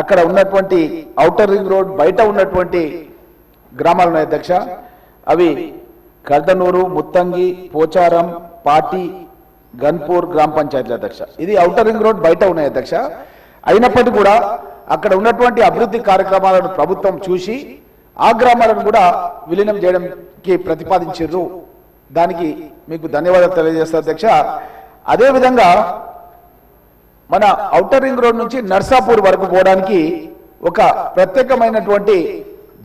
అక్కడ ఉన్నటువంటి outer ring road బయట ఉన్నటువంటి గ్రామాలు ఉన్నాయి అధ్యక్ష. అవి కర్దనూరు ముత్తంగి పోచారం పాటి గన్పూర్ గ్రామ పంచాయతీల అధ్యక్ష. ఇది ఔటర్ రింగ్ రోడ్ బయట ఉన్నాయి అధ్యక్ష. అయినప్పటికీ కూడా అక్కడ ఉన్నటువంటి అభివృద్ధి కార్యక్రమాలను ప్రభుత్వం చూసి ఆ గ్రామాలను కూడా విలీనం చేయడానికి ప్రతిపాదించారు దానికి మీకు ధన్యవాదాలు తెలియజేస్తారు అధ్యక్ష. అదేవిధంగా మన ఔటర్ రింగ్ రోడ్ నుంచి నర్సాపూర్ వరకు పోవడానికి ఒక ప్రత్యేకమైనటువంటి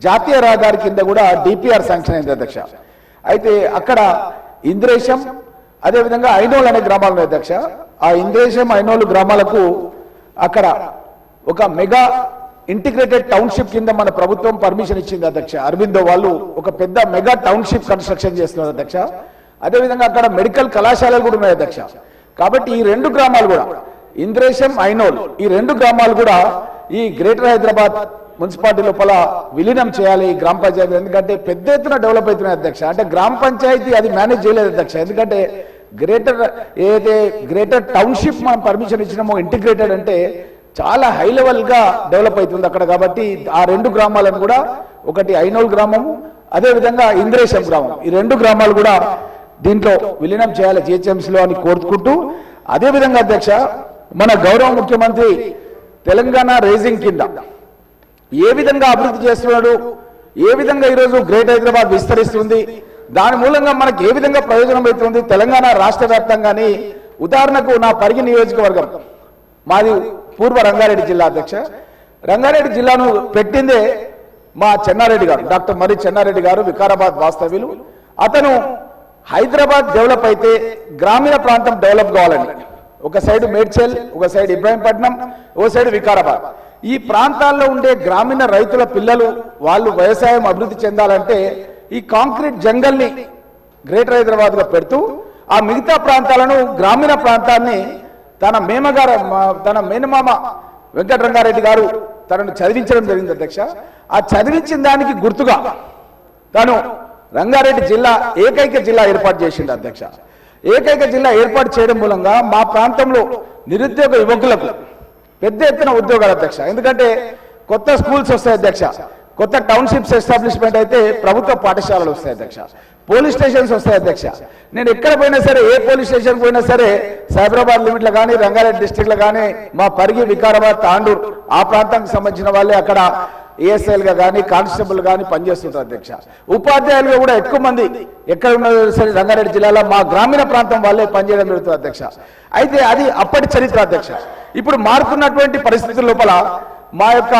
జాతీయ రహదారి కింద కూడా డిపిఆర్ శాంక్షన్ అయింది అధ్యక్ష. అయితే అక్కడ ఇంద్రేశం అదేవిధంగా ఐనోలు అనే గ్రామాలు ఉన్నాయి అధ్యక్ష. ఆ ఇంద్రేశం ఐనోలు గ్రామాలకు అక్కడ ఒక మెగా ఇంటిగ్రేటెడ్ టౌన్షిప్ కింద మన ప్రభుత్వం పర్మిషన్ ఇచ్చింది అధ్యక్ష. అరవిందో వాళ్ళు ఒక పెద్ద మెగా టౌన్షిప్ కన్స్ట్రక్షన్ చేస్తున్నారు అధ్యక్ష. అదేవిధంగా అక్కడ మెడికల్ కళాశాలలు కూడా ఉన్నాయి అధ్యక్ష. కాబట్టి ఈ రెండు గ్రామాలు కూడా ఇంద్రేశం ఐనోల్ ఈ రెండు గ్రామాలు కూడా ఈ గ్రేటర్ హైదరాబాద్ మున్సిపాలిటీ లోపల విలీనం చేయాలి ఈ గ్రామ పంచాయతీ. ఎందుకంటే పెద్ద ఎత్తున డెవలప్ అవుతున్నాయి అధ్యక్ష. అంటే గ్రామ పంచాయతీ అది మేనేజ్ చేయలేదు అధ్యక్ష. ఎందుకంటే గ్రేటర్ ఏదైతే గ్రేటర్ టౌన్షిప్ మనం పర్మిషన్ ఇచ్చినామో ఇంటిగ్రేటెడ్ అంటే చాలా హై లెవెల్గా డెవలప్ అవుతుంది అక్కడ కాబట్టి ఆ రెండు గ్రామాలను కూడా ఒకటి ఐనోల్ గ్రామము అదే విధంగా ఇంద్రేశం గ్రామం. ఈ రెండు గ్రామాలు కూడా దీంట్లో విలీనం చేయాలి జిహెచ్ఎంసీలో అని కోరుకుంటూ అదే విధంగా అధ్యక్ష మన గౌరవ ముఖ్యమంత్రి తెలంగాణ రేజింగ్ కింద ఏ విధంగా అభివృద్ధి చేస్తున్నాడు ఏ విధంగా ఈరోజు గ్రేట్ హైదరాబాద్ విస్తరిస్తుంది దాని మూలంగా మనకి ఏ విధంగా ప్రయోజనం అవుతుంది తెలంగాణ రాష్ట్ర వ్యాప్తంగాని? ఉదాహరణకు నా పరిగి నియోజకవర్గం మాది పూర్వ రంగారెడ్డి జిల్లా అధ్యక్ష. రంగారెడ్డి జిల్లాను పెట్టిందే మా చెన్నారెడ్డి గారు డాక్టర్ మరి చెన్నారెడ్డి గారు వికారాబాద్ వాస్తవ్యులు. అతను హైదరాబాద్ డెవలప్ అయితే గ్రామీణ ప్రాంతం డెవలప్ కావాలని. ఒక సైడ్ మేడ్చల్ ఒక సైడ్ ఇబ్రాహీంపట్నం ఓ సైడ్ వికారాబాద్. ఈ ప్రాంతాల్లో ఉండే గ్రామీణ రైతుల పిల్లలు వాళ్ళు వ్యవసాయం అభివృద్ధి చెందాలంటే ఈ కాంక్రీట్ జంగల్ని గ్రేటర్ హైదరాబాద్లో పెడుతూ ఆ మిగతా ప్రాంతాలను గ్రామీణ ప్రాంతాన్ని తన మేమగారు తన మేనమామ వెంకటరంగారెడ్డి గారు తనను చదివించడం జరిగింది అధ్యక్ష. ఆ చదివించిన దానికి గుర్తుగా తను రంగారెడ్డి జిల్లా ఏకైక జిల్లా ఏర్పాటు చేసిండు అధ్యక్ష. ఏకైక జిల్లా ఏర్పాటు చేయడం మూలంగా మా ప్రాంతంలో నిరుద్యోగ యువకులకు పెద్ద ఎత్తున ఉద్యోగాలు అధ్యక్ష. ఎందుకంటే కొత్త స్కూల్స్ వస్తాయి అధ్యక్ష. కొత్త టౌన్షిప్స్ ఎస్టాబ్లిష్మెంట్ అయితే ప్రభుత్వ పాఠశాలలు వస్తాయి అధ్యక్ష. పోలీస్ స్టేషన్స్ వస్తాయి అధ్యక్ష. నేను ఎక్కడ పోయినా సరే ఏ పోలీస్ స్టేషన్ పోయినా సరే సైబరాబాద్ లిమిట్లో కానీ రంగారెడ్డి డిస్టిక్లో కానీ మా పరిగి వికారాబాద్ తాండూర్ ఆ ప్రాంతానికి సంబంధించిన వాళ్ళే అక్కడ ఏఎస్ఐలుగా కానీ కానిస్టేబుల్ కానీ పనిచేస్తుంటారు అధ్యక్ష. ఉపాధ్యాయులుగా కూడా ఎక్కువ మంది ఎక్కడ ఉన్నదో సరే రంగారెడ్డి జిల్లాలో మా గ్రామీణ ప్రాంతం వాళ్ళే పనిచేయడం జరుగుతుంది అధ్యక్ష. అయితే అది అప్పటి చరిత్ర అధ్యక్ష. ఇప్పుడు మారుతున్నటువంటి పరిస్థితుల లోపల మా యొక్క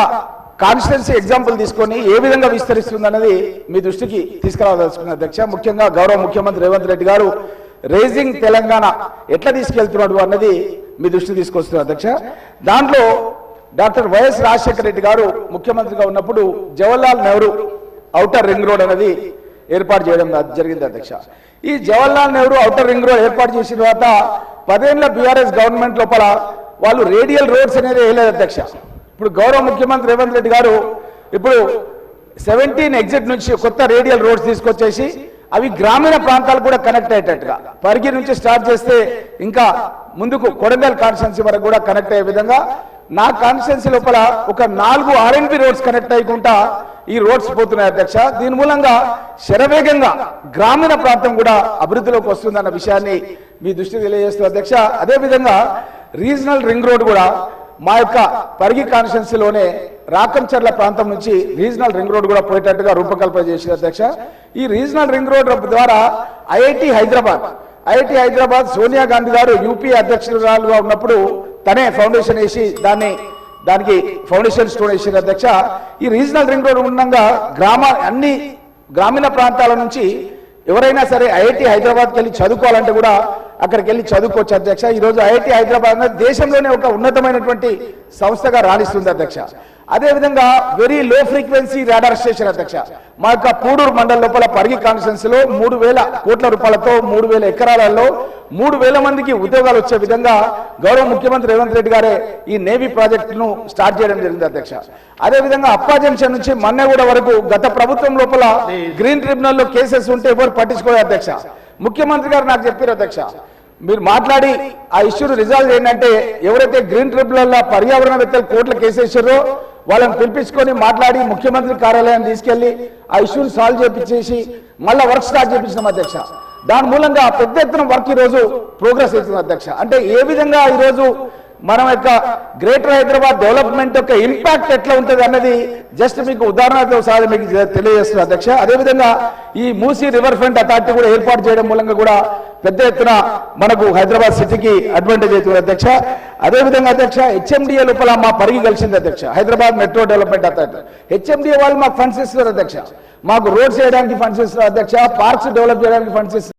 కాన్స్టిట్యున్సీ ఎగ్జాంపుల్ తీసుకొని ఏ విధంగా విస్తరిస్తుంది అన్నది మీ దృష్టికి తీసుకురావాల్సిన అధ్యక్ష. ముఖ్యంగా గౌరవ ముఖ్యమంత్రి రేవంత్ రెడ్డి గారు రేజింగ్ తెలంగాణ ఎట్లా తీసుకెళ్తున్నాడు అన్నది మీ దృష్టికి తీసుకొస్తున్నారు అధ్యక్ష. దాంట్లో డాక్టర్ వైఎస్ రాజశేఖర రెడ్డి గారు ముఖ్యమంత్రిగా ఉన్నప్పుడు Jawaharlal Nehru outer ring road అనేది ఏర్పాటు చేయడం జరిగింది అధ్యక్ష. ఈ Jawaharlal Nehru outer ring road ఏర్పాటు చేసిన తర్వాత పదేళ్ళ బీఆర్ఎస్ గవర్నమెంట్ లోపల వాళ్ళు రేడియల్ రోడ్స్ అనేది వేయలేదు అధ్యక్ష. ఇప్పుడు గౌరవ ముఖ్యమంత్రి రేవంత్ రెడ్డి గారు ఇప్పుడు సెవెంటీన్ ఎగ్జిట్ నుంచి కొత్త రేడియల్ రోడ్స్ తీసుకొచ్చేసి అవి గ్రామీణ ప్రాంతాలు కూడా కనెక్ట్ అయ్యేటట్టుగా పరిగి నుంచి స్టార్ట్ చేస్తే ఇంకా ముందుకు కొడంగల్ కాన్స్టెన్సీ వరకు కూడా కనెక్ట్ అయ్యే విధంగా నా కాన్స్టిట్యున్సీ లోపల ఒక నాలుగు ఆర్ఎన్బి రోడ్స్ కనెక్ట్ అయ్యకుండా ఈ రోడ్స్ పోతున్నాయి అధ్యక్ష. దీని మూలంగా శరవేగంగా గ్రామీణ ప్రాంతం కూడా అభివృద్ధిలోకి వస్తుందన్న విషయాన్ని మీ దృష్టి తెలియజేస్తూ అధ్యక్ష. అదేవిధంగా రీజనల్ రింగ్ రోడ్ కూడా మా యొక్క పరిగి కాన్స్టిట్యున్సీలోనే రాకంచర్ల ప్రాంతం నుంచి రీజనల్ రింగ్ రోడ్ కూడా పోయేటట్టుగా రూపకల్పన చేసిన అధ్యక్ష. ఈ రీజనల్ రింగ్ రోడ్ ద్వారా IIT Hyderabad IIT Hyderabad Sonia Gandhi garu UP అధ్యక్షురాలుగా ఉన్నప్పుడు తనే ఫౌండేషన్ వేసి దాన్ని దానికి ఫౌండేషన్ స్టోన్ వేసిన అధ్యక్ష ఈ రీజనల్ రింగ్ రోడ్ ఉండగా గ్రామ అన్ని గ్రామీణ ప్రాంతాల నుంచి ఎవరైనా సరే ఐఐటి హైదరాబాద్కి వెళ్ళి చదువుకోవాలంటే కూడా అక్కడికి వెళ్ళి చదువుకోవచ్చు అధ్యక్ష. ఈరోజు ఐఐటి హైదరాబాద్ అనేది దేశంలోనే ఒక ఉన్నతమైనటువంటి సంస్థగా రాణిస్తుంది అధ్యక్ష. అదే విధంగా very low frequency radar station అధ్యక్ష. మా యొక్క పూడూరు మండల లోపల పరిగి కాన్స్టిట్యున్సీలో మూడు వేల కోట్ల రూపాయలతో మూడు వేల ఎకరాలలో మూడు వేల మందికి ఉద్యోగాలు వచ్చే విధంగా గౌరవ ముఖ్యమంత్రి రేవంత్ రెడ్డి గారే ఈ నేవీ ప్రాజెక్టును స్టార్ట్ చేయడం జరిగింది అధ్యక్ష. అదే విధంగా అప్పా జంక్షన్ నుంచి మన్నెగూడ వరకు గత ప్రభుత్వం లోపల గ్రీన్ ట్రిబ్యునల్లో కేసెస్ ఉంటే ఎవరు పట్టించుకోలేదు అధ్యక్ష. ముఖ్యమంత్రి గారు నాకు చెప్పారు అధ్యక్ష మీరు మాట్లాడి ఆ ఇష్యూని రిజాల్వ్ ఏంటంటే ఎవరైతే గ్రీన్ ట్రిబ్యునల్ పర్యావరణవేత్తలు కోర్టులకు కేసేసారో వాళ్ళని పిలిపించుకొని మాట్లాడి ముఖ్యమంత్రి కార్యాలయాన్ని తీసుకెళ్ళి ఆ ఇష్యూని సాల్వ్ చేపించేసి మళ్ళీ వర్క్ స్టార్ట్ చేపించినాం అధ్యక్ష. దాని మూలంగా పెద్ద ఎత్తున వర్క్ ఈరోజు ప్రోగ్రెస్ అవుతుంది అధ్యక్ష. అంటే ఏ విధంగా ఈరోజు మనం యొక్క గ్రేటర్ హైదరాబాద్ డెవలప్మెంట్ యొక్క ఇంపాక్ట్ ఎట్లా ఉంటుంది అన్నది జస్ట్ మీకు ఉదాహరణతో సాధన మీకు తెలియజేస్తున్నారు అధ్యక్ష. అదేవిధంగా ఈ మూసీ రివర్ ఫ్రంట్ అథారిటీ కూడా ఏర్పాటు చేయడం మూలంగా కూడా పెద్ద ఎత్తున మనకు హైదరాబాద్ సిటీకి అడ్వాంటేజ్ అవుతుంది అధ్యక్ష. అదేవిధంగా అధ్యక్ష హెచ్ఎండిఏ లోపల మా పరిగి కలిసింది అధ్యక్ష. Hyderabad metro development authority. HMDA వాళ్ళు మాకు ఫండ్స్ ఇస్తున్నారు అధ్యక్ష. మాకు రోడ్స్ చేయడానికి ఫండ్స్ ఇస్తున్నారు అధ్యక్ష. పార్క్స్ డెవలప్ చేయడానికి ఫండ్స్ ఇస్తున్నారు.